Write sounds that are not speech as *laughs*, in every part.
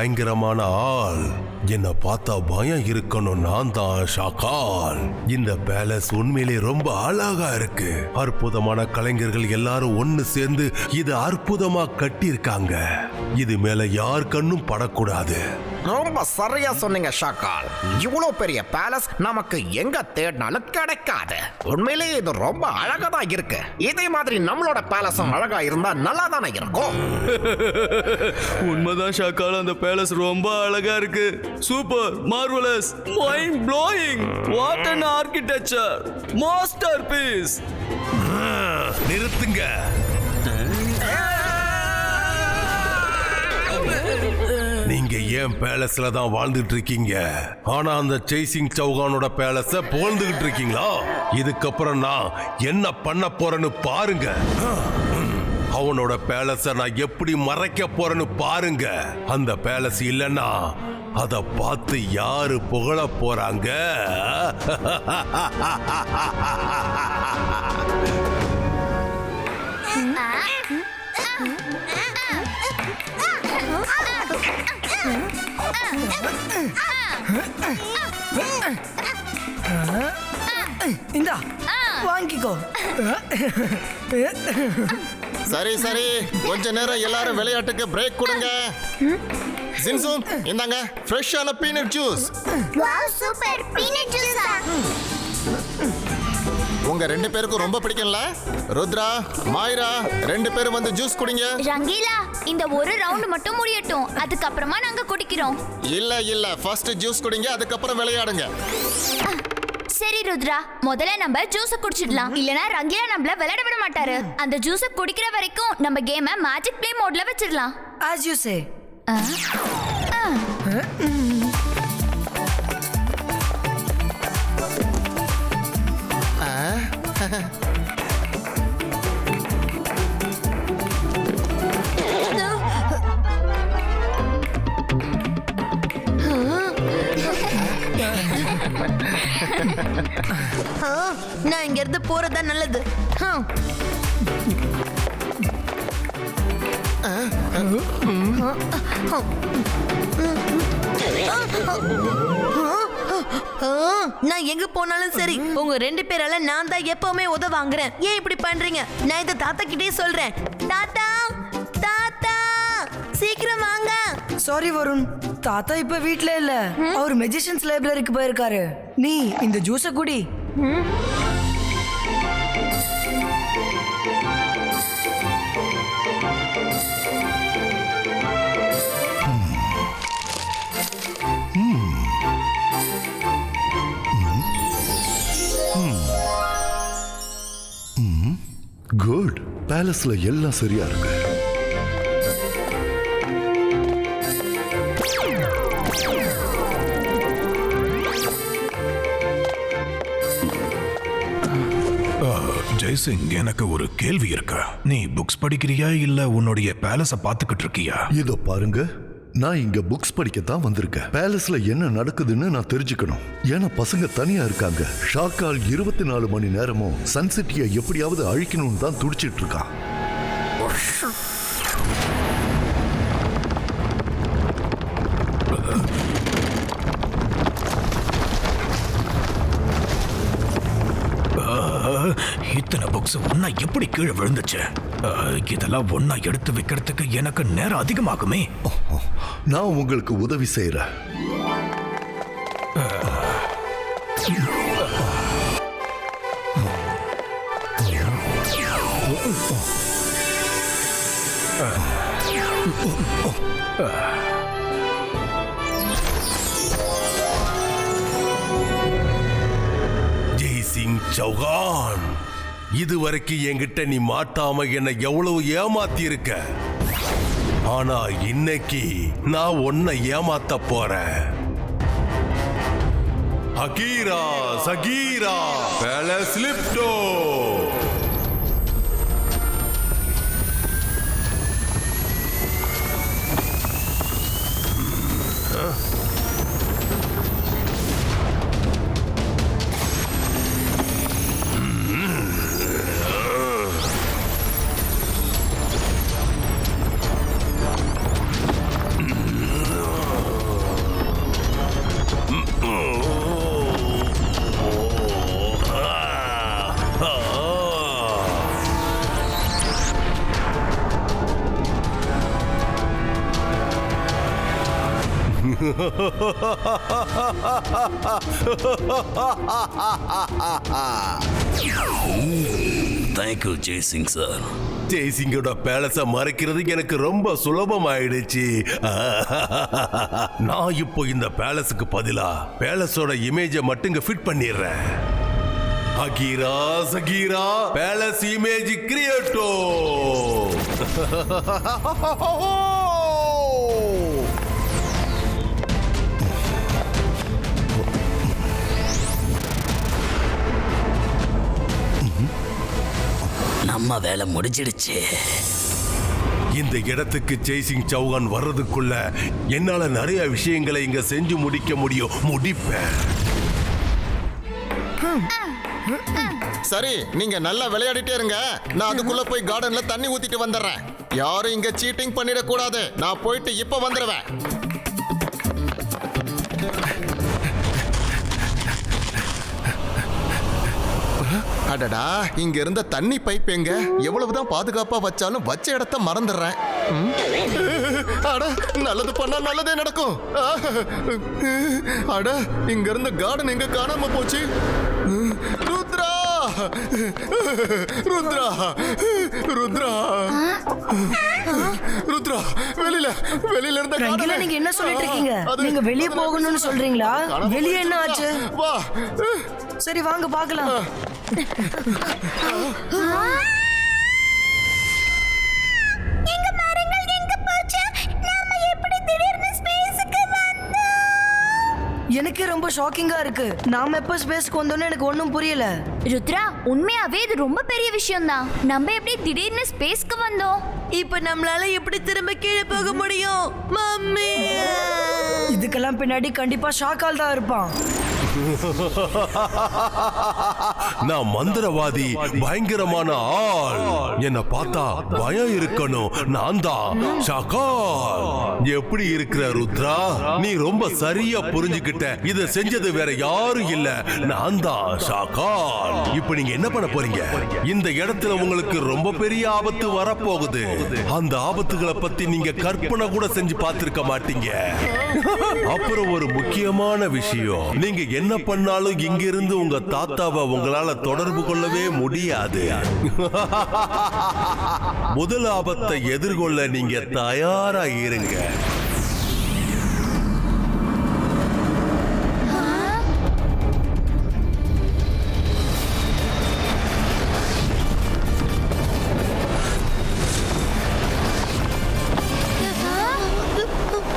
பயங்கரமான ஆள். என்ன பார்த்தா பயம் இருக்கணும் நான் தான் ஷாக்கால். இந்த பேலஸ் உண்மையிலே ரொம்ப அழகா இருக்கு. அற்புதமான கலைஞர்கள் எல்லாரும் ஒன்னு சேர்ந்து இது அற்புதமா கட்டியிருக்காங்க. இது மேல யார் கண்ணும் படக்கூடாது. ரொம்ப சரியா சொன்னீங்க ஷாக்கால். இவ்வளவு பெரிய பேலஸ் நமக்கு எங்க தேடினாலும் கிடைக்காது. உண்மையிலேயே இது ரொம்ப அழகா தான் இருக்கு. இதே மாதிரி நம்மளோட பேலஸும் அழகா இருந்தா நல்லா தானே இருக்கும்? உண்மைதான் ஷாக்கால். அந்த பேலஸ் ரொம்ப அழகா இருக்கு. Super marvellous mind blowing what an architecture masterpiece நிறுத்துங்க. நீங்க ஏன் பேலஸ்ல தான் வாழ்ந்துட்டு இருக்கீங்க ஆனா அந்த சேசிங் சௌகானோட பேலஸ புகழ்ந்துகிட்டு இருக்கீங்களா இதுக்கப்புறம் நான் என்ன பண்ண போறேன்னு பாருங்க அவனோட பேலஸ நான் எப்படி மறைக்க போறேன்னு பாருங்க அந்த பேலஸ் இல்லைன்னா அத பார்த்து யாரு புகழ போறாங்க இந்தா வாங்கிக்கோ. சரி சரி. கொஞ்ச நேரம் எல்லாரும் விளையாட்டுக்கு பிரேக் கொடுங்க. ஜின்சூம் இந்தாங்க ஃப்ரெஷ்ஷான peanut juice wow super peanut ஜூஸா உங்க ரெண்டு பேருக்கும் ரொம்ப பிடிக்கும்ல? ருத்ரா மாயிரா ரெண்டு பேரும் வந்து ஜூஸ் குடிங்க. ரங்கீலா இந்த ஒரு ரவுண்ட் மட்டும் முடியட்டும். அதுக்கப்புறமா நாங்க குடிக்கிறோம். இல்ல இல்ல. ஃபர்ஸ்ட் ஜூஸ் குடிங்க அதுக்கப்புறம் விளையாடுங்க. சரி ருத்ரா. முதல்ல நம்ம ஜூஸ குடிச்சிடலாம். இல்லனா ரங்கீலா நம்மள விளையாட விட மாட்டாரு. அந்த ஜூஸ குடிக்கிற வரைக்கும் நம்ம கேம மேஜிக் ப்ளே மோட்ல வச்சிடலாம். ஆஸ் யூ சே நான் இங்க இருந்து போறதா நல்லது ஹம். நான் எங்க போனாலும் சரி உங்க ரெண்டு பேரால நான் தான் எப்பவுமே உதவாங்குறேன் ஏன் இப்படி பண்றீங்க நான் இந்த தாத்தா கிட்டே சொல்றேன் தாத்தா சாரி வருண் தாத்தா இப்ப வீட்ல இல்ல அவர் மெஜிஷியன்ஸ் லைப்ரரிக்கு போயிருக்காரு நீ இந்த ஜூஸ குடி குட் பேலஸ்ல எல்லாம் சரியா இருக்கு ஜெய்சிங் எனக்கு ஒரு கேள்வி இருக்கு? நீ புக்ஸ் படிக்கிறியா இல்ல உன்னுடைய பேலஸ பாத்துக்கிட்டு இருக்கியா? இதோ பாருங்க நான் இங்க புக்ஸ் படிக்க தான் வந்திருக்கேன். பேலஸ்ல என்ன நடக்குதுன்னு நான் தெரிஞ்சுக்கணும். ஏன்னா பசங்க தனியா இருக்காங்க. ஷாக்கால் இருபத்தி நாலு மணி நேரமும் சன்சிட்டியை எப்படியாவது அழிக்கணும்னு தான் துடிச்சிட்டு இருக்கான். இத்தனை புக்ஸ் ஒன்னா எப்படி கீழே விழுந்துச்சு? இதெல்லாம் ஒன்னா எடுத்து வைக்கிறதுக்கு எனக்கு நேரம் அதிகமாகுமே. நான் உங்களுக்கு உதவி செய்யறேன் ஜெய் சிங் சௌகான் இதுவரைக்கும் என்கிட்ட நீ மாட்டாம என்ன எவ்வளவு ஏமாத்தி இருக்க ஆனா இன்னைக்கு நான் உன்னை ஏமாத்த போறேன். Akira Shakira. பேலஸ் லிப்டோ தேங்க்யூ ஜெய்சிங் சார் ஜெய்சிங்கோட பேலஸ மறைக்கிறது எனக்கு ரொம்ப சுலபமாயிடுச்சு. நான் இப்போ இந்த பேலஸுக்கு பதிலா பேலஸோட இமேஜை மட்டும் இங்க ஃபிட் பண்ணிடுறேன். அகீரா சகீரா பேலஸ் இமேஜ் கிரியேட்டோ நம்ம வேலை முடிஞ்சிடுச்சு. இந்த இடத்துக்கு ஜெய்சிங் சௌகான் வர்றதுக்குள்ள என்னால நிறைய விஷயங்களை இங்க செஞ்சு முடிக்க முடியும். முடிப்பேன் சரி நீங்க நல்லா விளையாடிட்டே இருங்க. நான் அதுக்குள்ள போய் கார்டன்ல தண்ணி ஊத்திட்டு வந்துடுறேன். யாரும் இங்க சீட்டிங் பண்ணிட கூடாது நான் போயிட்டு இப்ப வந்துடுவேன் அடடா இங்க இருந்த தண்ணி பைப் எங்க? எவ்வளவுதான் பாதுகாப்பா வச்சாலும் வச்ச இடத்த மறந்துடுறேன். அட நல்லது பண்ணா நல்லதே நடக்கும். அட இங்க இருந்த கார்டன் எங்க காணாம போச்சு? ருத்ரா! ருத்ரா! ருத்ரா! ருத்ரா வெளியில வெளியில இருந்த ரங்கிலா நீங்க என்ன சொல்லிட்டு இருக்கீங்க? நீங்க வெளியே போகணும்னு சொல்றீங்களா? வெளியே என்ன. ஆச்சு? வா. சரி வாங்க பார்க்கலாம். எங்க மரங்கள் எங்க போச்சு? நாம எப்படி திடீர்னு ஸ்பேஸ்க்கு வந்தோம்? எனக்கே ரொம்ப ஷாக்கிங்கா இருக்கு. நாம எப்ப ஸ்பேஸ்க்கு வந்தோம்னு எனக்கு ஒன்றும் புரியல. ருத்ரா உண்மையாவே இது ரொம்ப பெரிய விஷயம் தான் நம்ம எப்படி திடீர்னு ஸ்பேஸ்க்கு வந்தோம்? இப்ப நம்மளால எப்படி திரும்ப கீழே போக முடியும்? மம்மி! இதுக்கெல்லாம் பின்னாடி கண்டிப்பா ஷாக்கால் தான் இருப்பான். *laughs* நான் மந்திரவாதி பயங்கரமான ஆள். என்ன பார்த்தா பயம் இருக்கணும். நான் தான். ஷாக்கால் எப்படி இருக்கிற ருத்ரா? நீ ரொம்ப சரியா புரிஞ்சுக்கிட்ட. இத செஞ்சது வேற யாரும் இல்ல. நான் தான். ஷாக்கால் இப்ப நீங்க என்ன பண்ண போறீங்க? இந்த இடத்துல உங்களுக்கு ரொம்ப பெரிய ஆபத்து வரப்போகுது. அந்த ஆபத்துகளை பத்தி நீங்க கற்பனை கூட செஞ்சு பார்த்திருக்க மாட்டீங்க. அப்புறம் ஒரு முக்கியமான விஷயம். நீங்க என்ன பண்ணாலும் இங்கிருந்து உங்க தாத்தாவை உங்களால தொடர்பு கொள்ளவே முடியாது முதல் ஆபத்தை எதிர்கொள்ள நீங்க தயாரா இருங்க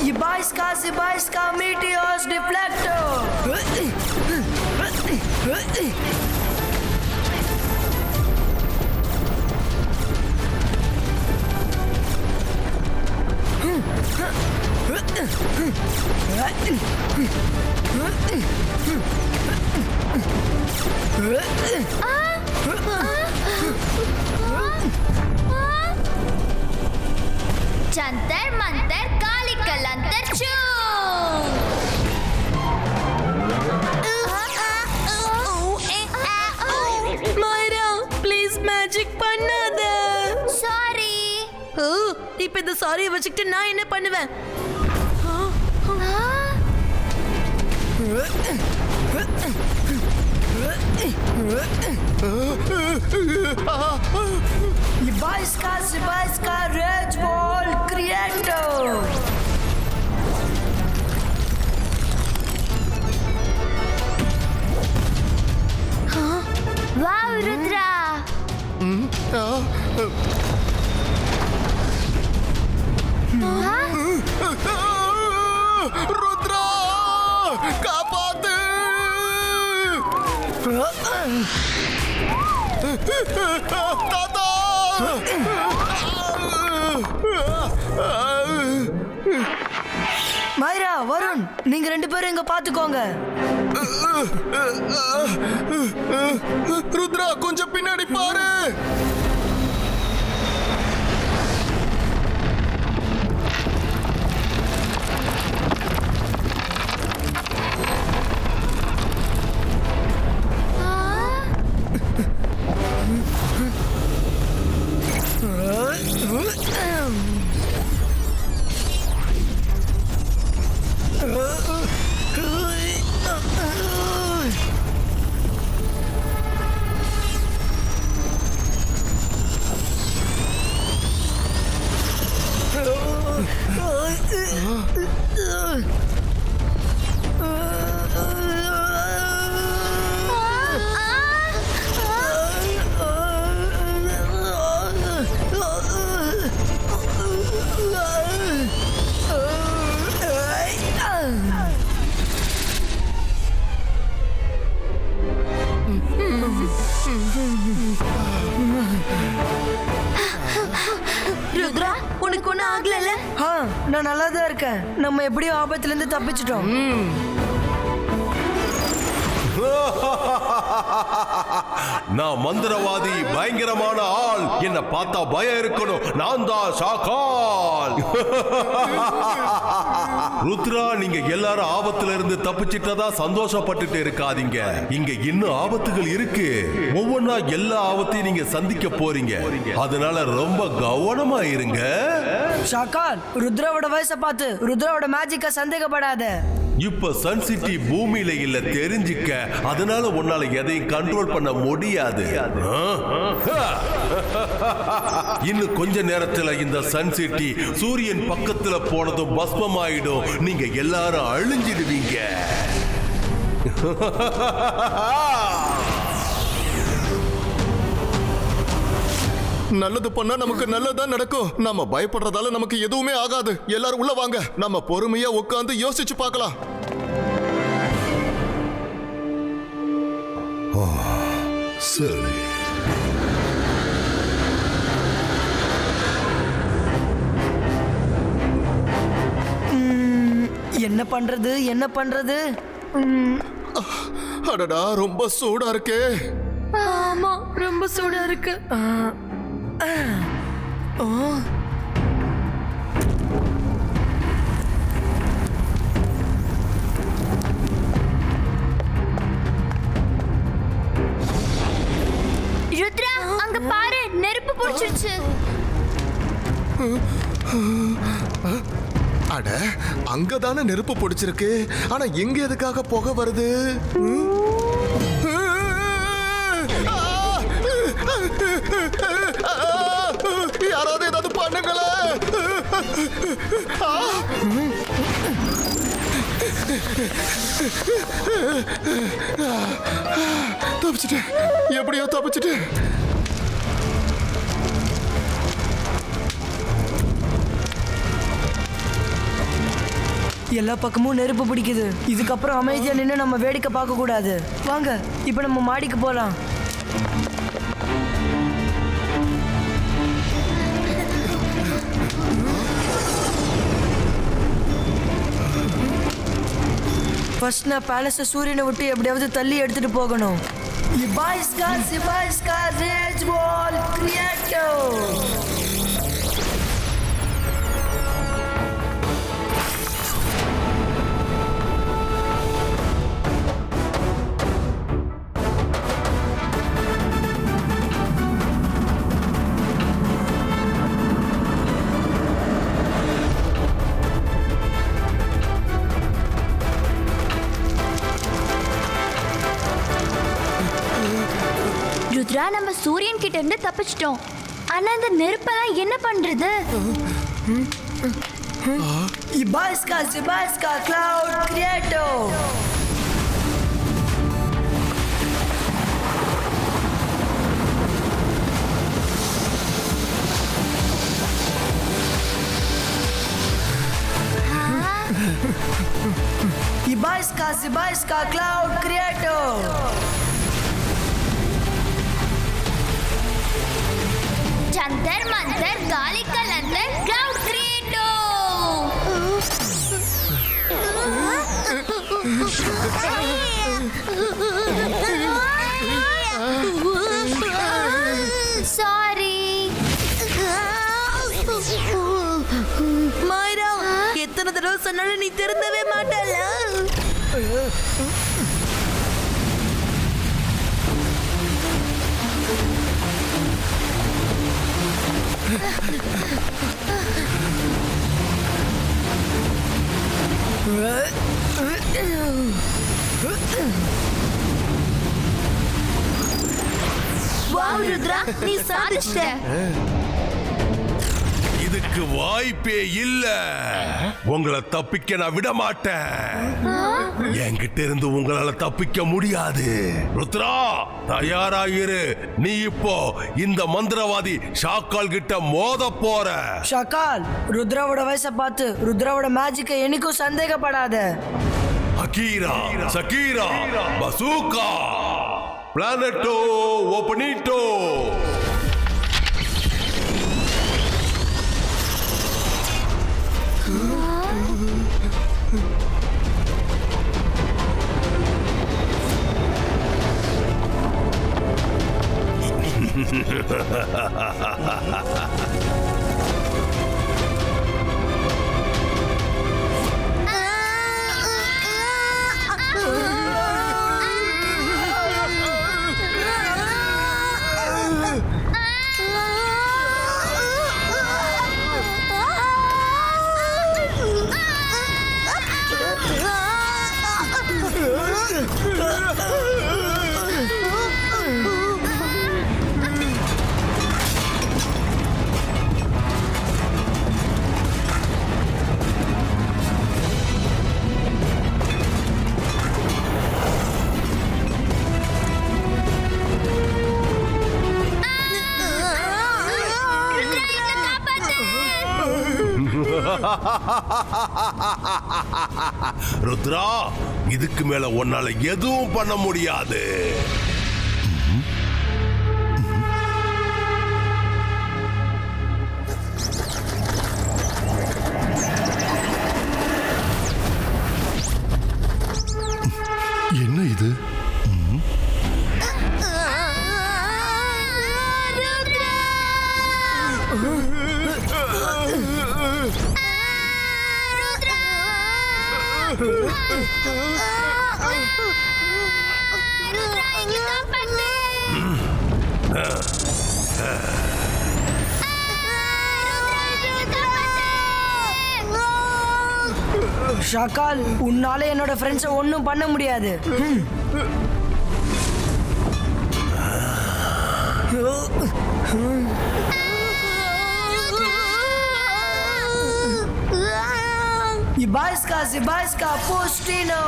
Ibaiska, Zibaiska, Meteors, deflect. இப்ப இந்த சாரியை வச்சுக்கிட்டு நான் என்ன பண்ணுவேன்? Ibaiska, Zibaiska, Rage Ball, Creator! Wow Rudra Rudra காப்பாத்து! தாத்தா! மைரா வருண் நீங்க ரெண்டு பேரும் இங்க பாத்துக்கோங்க. ருத்ரா கொஞ்சம் பின்னாடி பாரு! ருத்ரா உனக்கு ஒண்ணும் ஆகலல்ல? ஆ நான் நல்லா தான் இருக்கேன். நம்ம எப்படியும் ஆபத்துல இருந்து தப்பிச்சிட்டோம் *laughs* நான் மந்திரவாதி பயங்கரமான ஆள். என்ன பார்த்தா பயம் இருக்கணும். நான் தான் சாக்கால். *laughs* ருத்ரா நீங்க எல்லாரும் ஆபத்துல இருந்து தப்பிச்சிட்டதா சந்தோஷப்பட்டுட்டு இருக்காதீங்க. இங்க இன்னும் ஆபத்துகள் இருக்கு. ஒவ்வொன்னா எல்லா ஆபத்தையும் நீங்க சந்திக்க போறீங்க. அதனால ரொம்ப கவனமா இருங்க. ஷாக்கால் ருத்ராவோட வயசை பார்த்து. ருத்ராவோட மேஜிக்க சந்தேகப்படாத. இப்ப சன் சிட்டி பூமியில இல்ல தெரிஞ்சுக்க. அதனால உன்னால எதையும் கண்ட்ரோல் பண்ண முடியாது. இன்னும் கொஞ்ச நேரத்துல இந்த சன் சிட்டி சூரியன் பக்கத்துல போனதும் பஸ்மமாயிடும். நீங்க எல்லாரும் அழிஞ்சிடுவீங்க. *laughs* நல்லது பண்ணா நமக்கு நல்லதா நடக்கும். நம்ம பயப்படுறதால நமக்கு எதுவுமே ஆகாது. எல்லாரும் உள்ள வாங்க. நம்ம பொறுமையா உட்காந்து யோசிச்சு பார்க்கலாம். சரி. என்ன பண்றது? என்ன பண்றது? ம், அடடா ரொம்ப சூடா இருக்கே. ஆமா ரொம்ப சூடா இருக்கு. ருத்ரா அங்க பாரு நெருப்பு புடிச்சிருச்சு. அட அங்கதானே நெருப்பு பிடிச்சிருக்கு. ஆனா எங்க எதுக்காக புகை வருது? யாராவது ஏதாவது பண்ணுங்கள. தப்பிச்சிட்டேன். எப்படியோ தப்பிச்சிட்டேன். எல்லா பக்கமும் நெருப்பு பிடிக்குது. இதுக்கப்புறம் அமைதியா நின்று நம்ம வேடிக்கை பார்க்க கூடாது வாங்க இப்போ நம்ம மாடிக்கு போலாம். ஃபர்ஸ்ட் நான் பேலஸ சூரியனை விட்டு எப்படியாவது தள்ளி எடுத்துட்டு போகணும். இபாய்ஸ்கா சிபாய்ஸ்கா ரேஜ் வால் கிரியேட்டோ கிட்ட இருந்து தப்பிச்சிட்டோம் ஆனா இந்த நெருப்பெல்லாம் என்ன பண்றது Cloud. Ibasca, Sibasca, Cloud Creator. Jantar Mantar காலி கலந்தர் கிளவுட் கிரியேட்டோ சாரி மாயிரா எத்தனை தடவை சொன்னாலும் நீ திருந்தவே மாட்டல வாவ் ருத்ரா நீ சாதிச்சிட்ட இதுக்கு அதுக்கு வாய்ப்பே இல்ல. உங்களை தப்பிக்க நான் விட மாட்டேன் என்கிட்ட இருந்து உங்களால தப்பிக்க முடியாது. ருத்ரா தயாராயிரு நீ இப்போ இந்த மந்திரவாதி ஷாக்கால் கிட்ட மோத போற. ஷக்கால் ருத்ராவோட வயசை பார்த்து ருத்ராவோட மேஜிக்கை என்னைக்கும் சந்தேகப்படாத. அகீரா சகீரா பசூகா பிளானட்டோ ஓபனிட்டோ 哈哈哈哈哈哈。*laughs* ருத்ரா இதுக்கு மேல உன்னால எதுவும் பண்ண முடியாது. என்ன இது? ஷகால் உன்னால என்னோட ஃப்ரெண்ட்ஸை ஒன்றும் பண்ண முடியாது ம். Ibaiska, Zibaiska, Pustino!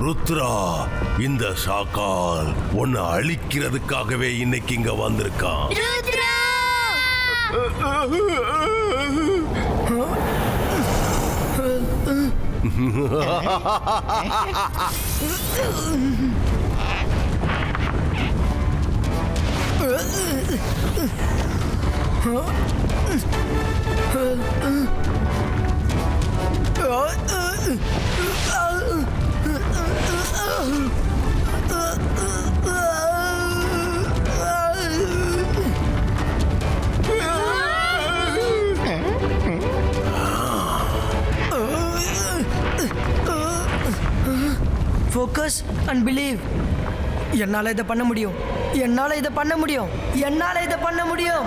ருத்ரா இந்த ஷாக்கால் உன்னை அழிக்கிறதுக்காகவே இன்னைக்கு இங்க வந்திருக்கான் *laughs* ஃபோக்கஸ் அண்ட் பிலீவ் என்னால் இதை பண்ண முடியும். என்னால இதை பண்ண முடியும். என்னால இதை பண்ண முடியும்.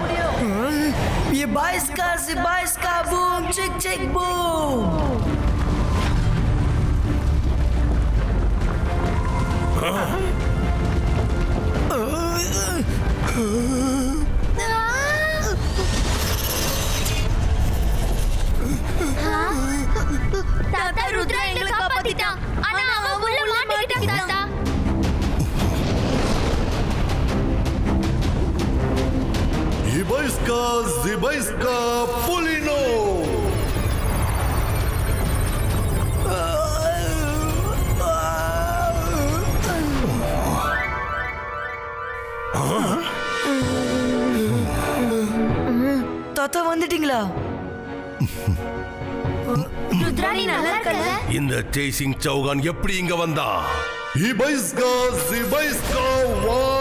Ibaiska, Zibaiska, boom, chick, chick, boom! தாத்தா ருத்ரா எங்களை காப்பாத்திட்டான். ஆனா அவன் Ibaiska, Zibaiska, Polino! தாத்தா வந்துட்டீங்களா? ருத்ரா நீ நல்லா இருக்கல இந்த சேசிங் சௌகான் எப்படி இங்க வந்தான்? Ibaiska, Zibaiska, Walpole,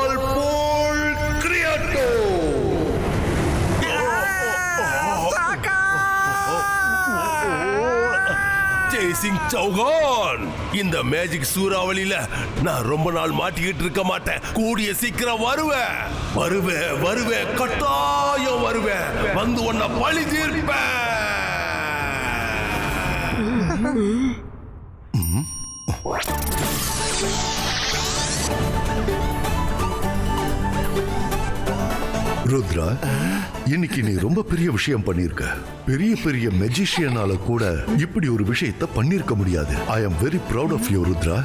Singh Chouhan இந்த மேஜிக் சூறாவளியில நான் ரொம்ப நாள் மாட்டிக்கிட்டு இருக்க மாட்டேன். கூடிய சீக்கிரம் வருவேன். வருவேன் வருவேன். கட்டாயம் வருவேன். வந்து உன்னை பழி தீர்ப்பேன். ருத்ரா இன்னைக்கு நீ ரொம்ப பெரிய விஷயம் பண்ணிருக்க. பெரிய பெரிய மெஜிஷியனால கூட இப்படி ஒரு விஷயத்த பண்ணிருக்க முடியாது. I am very proud of you Rudra.